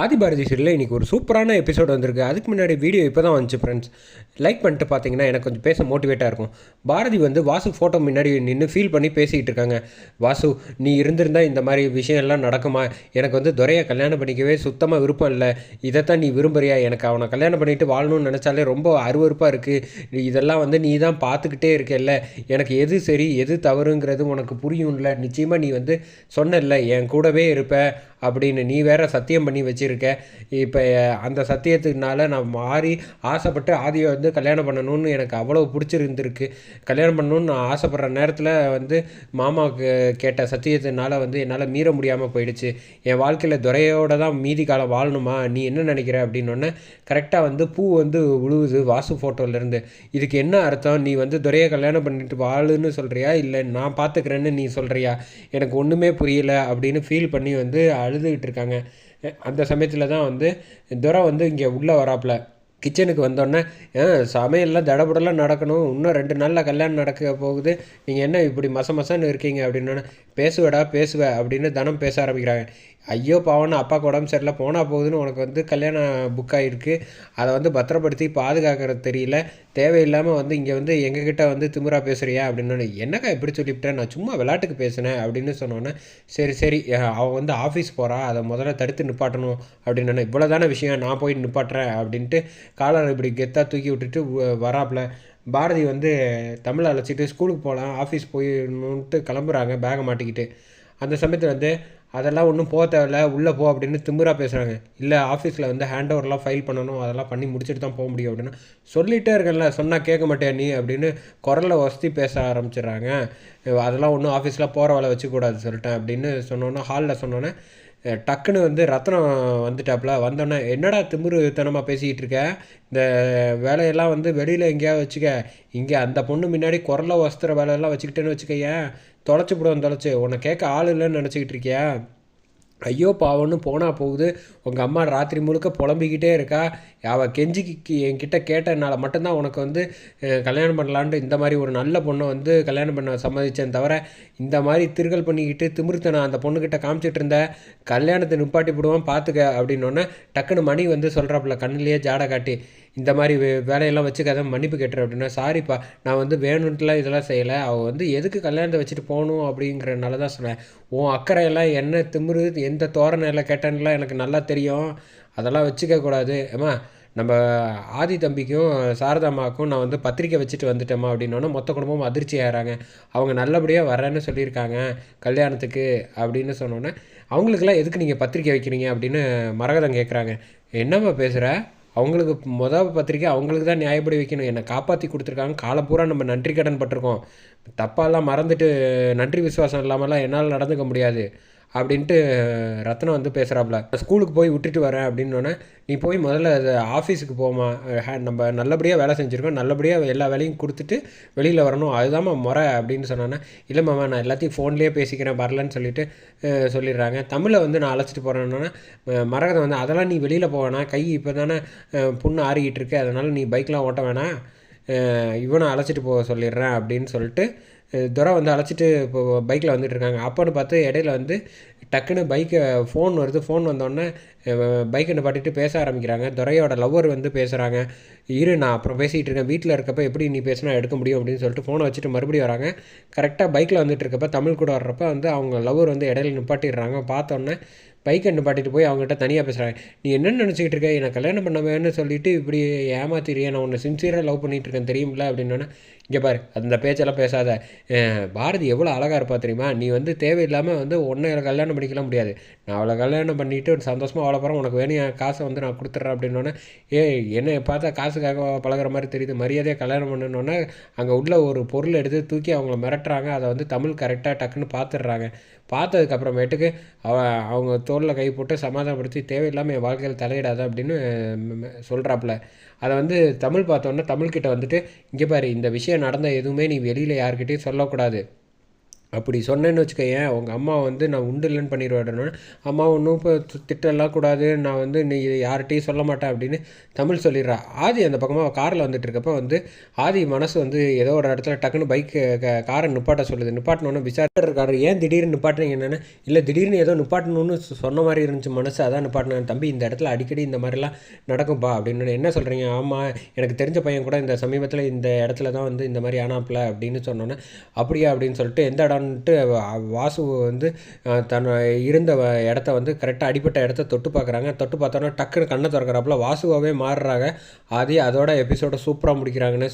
ஆதிபாரதி சீரியலில் இன்றைக்கி ஒரு சூப்பரான எபிசோட் வந்திருக்கு. அதுக்கு முன்னாடி வீடியோ இப்போ தான் வந்துச்சு ஃப்ரெண்ட்ஸ் லைக் பண்ணிட்டு பார்த்தீங்கன்னா எனக்கு கொஞ்சம் பேச மோட்டிவேட்டாக இருக்கும். பாரதி வந்து வாசு ஃபோட்டோ முன்னாடி நின்று ஃபீல் பண்ணி பேசிக்கிட்டு இருக்காங்க. வாசு நீ இருந்திருந்தால் இந்த மாதிரி விஷயம்லாம் நடக்குமா? எனக்கு வந்து துரையை கல்யாணம் பண்ணிக்கவே சுத்தமாக விருப்பம் இல்லை. இதைத்தான் நீ விரும்புறியா? எனக்கு அவனை கல்யாணம் பண்ணிட்டு வாழணும்னு நினச்சாலே ரொம்ப அருவறுப்பாக இருக்குது இதெல்லாம் வந்து நீ தான் பார்த்துக்கிட்டே இருக்கல்ல. எனக்கு எது சரி எது தவறுங்கிறது உனக்கு புரியும்ல. நிச்சயமாக நீ வந்து சொன்னல என் கூடவே இருப்ப. அப்படின்னு நீ வேற சத்தியம் பண்ணி வச்சுருக்க. இப்போ அந்த சத்தியத்துக்குனால நான் மாறி ஆசைப்பட்டு ஆதியை வந்து கல்யாணம் பண்ணணும்னு எனக்கு அவ்வளோ பிடிச்சிருந்துருக்கு. கல்யாணம் பண்ணணும்னு நான் ஆசைப்படுற நேரத்தில் வந்து மாமாவுக்கு கேட்ட சத்தியத்தினால வந்து என்னால் மீற முடியாமல் போயிடுச்சு. என் வாழ்க்கையில் துறையோட தான் மீதி காலம் வாழணுமா? நீ என்ன நினைக்கிற? அப்படின்னொன்னே கரெக்டாக வந்து பூ வந்து உழுவுது வாசு ஃபோட்டோலேருந்து இதுக்கு என்ன அர்த்தம்? நீ வந்து துறையை கல்யாணம் பண்ணிட்டு வாழுன்னு சொல்கிறியா இல்லை நான் பார்த்துக்கிறேன்னு நீ சொல்கிறியா எனக்கு ஒன்றுமே புரியலை அப்படின்னு ஃபீல் பண்ணி வந்து அழுதுகிட்டு இருக்காங்க. அந்த சமயத்தில் தான் வந்து துரை வந்து இங்கே உள்ளே வராப்புல. கிச்சனுக்கு வந்தோடனே சமையல்லாம் தடபடலாம் நடக்கணும். இன்னும் ரெண்டு நாளில் கல்யாணம் நடக்க போகுது. நீங்கள் என்ன இப்படி மச மசன்னு இருக்கீங்க? அப்படின்னோடனே பேசுவேடா பேசுவ அப்படின்னு தனம் பேச ஆரம்பிக்கிறாங்க. ஐயோ பாவன்னு அப்பாவுக்கு உடம்பு சரியில்லை. போனால் போகுதுன்னு உனக்கு வந்து கல்யாணம் புக் ஆகிருக்கு அதை வந்து பத்திரப்படுத்தி பாதுகாக்கிறது தெரியல. தேவையில்லாமல் வந்து இங்கே வந்து எங்ககிட்ட வந்து திமுறா பேசுகிறியா அப்படின்னு என்னக்கா எப்படி சொல்லிவிட்டேன் நான் சும்மா விளையாட்டுக்கு பேசினேன் அப்படின்னு சொன்னோன்னே சரி சரி அவன் வந்து ஆஃபீஸ் போகிறா அதை முதல்ல தடுத்து நிப்பாட்டணும் அப்படின்னு இவ்வளோ தானே விஷயம் நான் போய் நிப்பாட்டுறேன் அப்படின்ட்டு காலர் இப்படி கெத்தாக தூக்கி விட்டுட்டு வராப்பில். பாரதி வந்து தமிழை அழைச்சிட்டு ஸ்கூலுக்கு போகலாம் ஆஃபீஸ் போயிடணுன்ட்டு கிளம்புறாங்க பேகை மாட்டிக்கிட்டு. அந்த சமயத்தில் வந்து அதெல்லாம் ஒன்றும் போக தேவையில்ல உள்ளே போ அப்படின்னு திமுறாக பேசுகிறாங்க இல்லை ஆஃபீஸில் வந்து ஹேண்ட் ஓவர்லாம் ஃபைல் பண்ணணும் அதெல்லாம் பண்ணி முடிச்சுட்டு தான் போக முடியும் அப்படின்னு சொல்லிகிட்டே இருக்கேன்ல சொன்னால் கேட்க மாட்டேன் நீ அப்படின்னு குரலை வசதி பேச ஆரம்பிச்சிடுறாங்க. அதெல்லாம் ஒன்றும் ஆஃபீஸில் போகிற வேலை வச்சுக்கூடாது சொல்லிட்டேன் அப்படின்னு சொன்னோன்னே ஹாலில் சொன்னோன்னே டக்குன்னு வந்து ரத்னம் வந்துட்டாப்புல. வந்தோடனே என்னடா திமிருத்தனமாக பேசிக்கிட்டு இருக்க? இந்த வேலையெல்லாம் வந்து வெளியில் எங்கேயாவது வச்சுக்க. இங்கே அந்த பொண்ணு முன்னாடி குரலை வஸ்திர வேலையெல்லாம் வச்சுக்கிட்டேன்னு வச்சுக்கையன். தொலைச்சி போடுவோம் தொலைச்சி. உன்னை கேட்க ஆள் இல்லைன்னு நினச்சிக்கிட்டு இருக்கியா? ஐயோ பாவம்னு போனால் போகுது. உங்கள் அம்மா ராத்திரி முழுக்க புலம்பிக்கிட்டே இருக்கா. அவள் கெஞ்சிக்கு என்கிட்ட கேட்டனால மட்டும்தான் உனக்கு வந்து கல்யாணம் பண்ணலான்ட்டு இந்த மாதிரி ஒரு நல்ல பொண்ணை வந்து கல்யாணம் பண்ண சம்மதிச்சேன் தவிர இந்த மாதிரி திருகல் பண்ணிக்கிட்டு திமிர்த்த நான் அந்த பொண்ணுக்கிட்ட காமிச்சிட்டு இருந்தேன். கல்யாணத்தை நிப்பாட்டி விடுவான் பார்த்துக்க அப்படின்னோடனே டக்குன்னு மணி வந்து சொல்கிறாப்புல கண்ணிலேயே ஜாடை காட்டி இந்த மாதிரி வே வேலையெல்லாம் வச்சுக்காத மன்னிப்பு கேட்டுரு அப்படின்னா சாரிப்பா நான் வந்து வேணுன்ட்டுலாம் இதெல்லாம் செய்யலை. அவள் வந்து எதுக்கு கல்யாணத்தை வச்சுட்டு போகணும்? அப்படிங்கிறனால தான் சொன்னேன். உன் அக்கறையெல்லாம் என்ன திமுரு எந்த தோரணை எல்லாம் கேட்டேன்லாம் எனக்கு நல்லா தெரியும். அதெல்லாம் வச்சுக்கக்கூடாது ஏமா நம்ம ஆதி தம்பிக்கும் சாரதாம்மாவுக்கும் நான் வந்து பத்திரிக்கை வச்சுட்டு வந்துட்டேம்மா அப்படின்னோன்னா மொத்த குடும்பமும் அதிர்ச்சி ஆகிறாங்க அவங்க நல்லபடியாக வரேன்னு சொல்லியிருக்காங்க கல்யாணத்துக்கு அப்படின்னு சொன்னோன்னே அவங்களுக்கெல்லாம் எதுக்கு நீங்கள் பத்திரிக்கை வைக்கிறீங்க? அப்படின்னு மரகதம் கேட்குறாங்க என்னம்மா பேசுகிற அவங்களுக்கு மொதல் பத்திரிக்கை அவங்களுக்கு தான் நியாயப்படி வைக்கணும். என்னை காப்பாற்றி கொடுத்துருக்காங்க. காலப்பூரா நம்ம நன்றி கடன் பட்டிருக்கோம். தப்பாலாம் மறந்துட்டு நன்றி விசுவாசம் இல்லாமலாம் என்னால் நடந்துக்க முடியாது. அப்படின்ட்டு ரத்னம் வந்து பேசுகிறாப்புல ஸ்கூலுக்கு போய் விட்டுட்டு வரேன் அப்படின்னோடனே நீ போய் முதல்ல ஆஃபீஸுக்கு போமா நம்ம நல்லபடியாக வேலை செஞ்சுருக்கோம். நல்லபடியாக எல்லா வேலையும் கொடுத்துட்டு வெளியில் வரணும். அதுதாம்மா முறை அப்படின்னு சொன்னோன்னே இல்லை மாமா நான் எல்லாத்தையும் ஃபோன்லேயே பேசிக்கிறேன். வரலன்னு சொல்லிட்டு சொல்லிடுறாங்க. தமிழை வந்து நான் அழைச்சிட்டு போகிறேன்னொன்னே மரகதம் வந்து அதெல்லாம் நீ வெளியில் போவேணா கை இப்போ தானே புண்ணு ஆறிக்கிட்டு இருக்கு. அதனால் நீ பைக்லாம் ஓட்ட வேணாம். இவனை அழைச்சிட்டு போக சொல்லிடுறேன் அப்படின்னு சொல்லிட்டு துரை வந்து அழைச்சிட்டு இப்போ பைக்கில் வந்துட்டு இருக்காங்க. அப்போன்னு பார்த்து இடையில வந்து டக்குன்னு பைக்கை ஃபோன் வருது. ஃபோன் வந்தோடனே பைக்கை நிப்பாட்டிட்டு பேச ஆரம்பிக்கிறாங்க. துரையோட லவ்வர் வந்து பேசுகிறாங்க இரு நான் அப்புறம் பேசிகிட்டு இருக்கேன். வீட்டில் இருக்கப்போ எப்படி நீ பேசினா எடுக்க முடியும் அப்படின்னு சொல்லிட்டு ஃபோனை வச்சுட்டு மறுபடியும் வராங்க. கரெக்டாக பைக்கில் வந்துட்டு இருக்கப்போ தமிழ் கூட வர்றப்ப வந்து அவங்க லவ்வர் வந்து இடையில நிப்பாட்டிடுறாங்க. பார்த்தோன்னே பைக்கை நிப்பாட்டிட்டு போய் அவங்ககிட்ட தனியாக பேசுகிறாங்க நீ என்ன நினச்சிக்கிட்டு இருக்க? என்னை கல்யாணம் பண்ணவேன்னு சொல்லிட்டு இப்படி ஏமாத்திரியே நான் உன்னை சின்சியராக லவ் பண்ணிகிட்டு இருக்கேன் தெரியுமில்ல? அப்படின்னா இங்கே பாரு அந்த பேச்செல்லாம் பேசாத. பாரதி எவ்வளோ அழகாக இருப்பா தெரியுமா? நீ வந்து தேவையில்லாமல் வந்து உன்னை கல்யாணம் பண்ணிக்கலாம் முடியாது. நான் அவளை கல்யாணம் பண்ணிவிட்டு ஒரு சந்தோஷமாக அவ்வளோ போகிறேன் உனக்கு வேணும் காசை வந்து நான் கொடுத்துட்றேன் அப்படின்னோடனே ஏ என்னை பார்த்தா காசுக்காக பழகிற மாதிரி தெரியுது. மரியாதையாக கல்யாணம் பண்ணணுன்னே அங்கே உள்ள ஒரு பொருள் எடுத்து தூக்கி அவங்கள மிரட்டுறாங்க. அதை வந்து தமிழ் கரெக்டாக டக்குன்னு பார்த்துடுறாங்க பார்த்ததுக்கப்புறமேட்டுக்கு அவ அவங்க தோளில் கை போட்டு சமாதானப்படுத்தி தேவையில்லாமல் என் வாழ்க்கையில் தலையிடாத அப்படின்னு சொல்கிறாப்புல அதை வந்து தமிழ் பார்த்தோன்னே தமிழ்கிட்ட வந்துட்டு இங்கே பாரு இந்த விஷயம் நடந்த எதுவுமே நீ வெளியில் யார்கிட்டையும் சொல்லக்கூடாது. அப்படி சொன்னேன்னு வச்சுக்கோயேன் உங்கள் அம்மா வந்து நான் உண்டு இல்லைன்னு பண்ணிடுவேன் அம்மா ஒன்றும் இப்போ திட்டலாம் கூடாது நான் வந்து நீ யார்கிட்டையும் சொல்ல மாட்டேன் அப்படின்னு தமிழ் சொல்லிடுறா. ஆதி அந்த பக்கமாக காரில் வந்துட்டு இருக்கப்ப வந்து ஆதி மனசு வந்து ஏதோ ஒரு இடத்துல டக்குன்னு பைக்கு காரை நிப்பாட்ட சொல்லுது. நிப்பாட்டினோன்னு விசாரிட்டு ஏன் திடீர்னு நிப்பாட்டினீங்க என்னென்னு? இல்லை திடீர்னு ஏதோ நிப்பாட்டணும்னு சொன்ன மாதிரி இருந்துச்சு மனசு அதான் நிப்பாட்டினேன். தம்பி இந்த இடத்துல அடிக்கடி இந்த மாதிரிலாம் நடக்கும்பா அப்படின்னு என்ன சொல்கிறீங்க ஆமாம் எனக்கு தெரிஞ்ச பையன் கூட இந்த சமீபத்தில் இந்த இடத்துல தான் வந்து இந்த மாதிரி ஆனாப்ல அப்படின்னு சொன்னோன்னே அப்படியா? அப்படின்னு சொல்லிட்டு எந்த இடம் வ- வாசு வந்து தன் இருந்த இடத்த வந்து கரெக்டாக அடிப்பட்ட இடத்த தொட்டு பார்க்குறாங்க தொட்டு பார்த்தோன்னா டக்குன்னு கண்ணை திறக்கிறாப்புல. வாசுவாகவே மாறுறாங்க. அதே அதோட எபிசோட சூப்பராக முடிக்கிறாங்கன்னு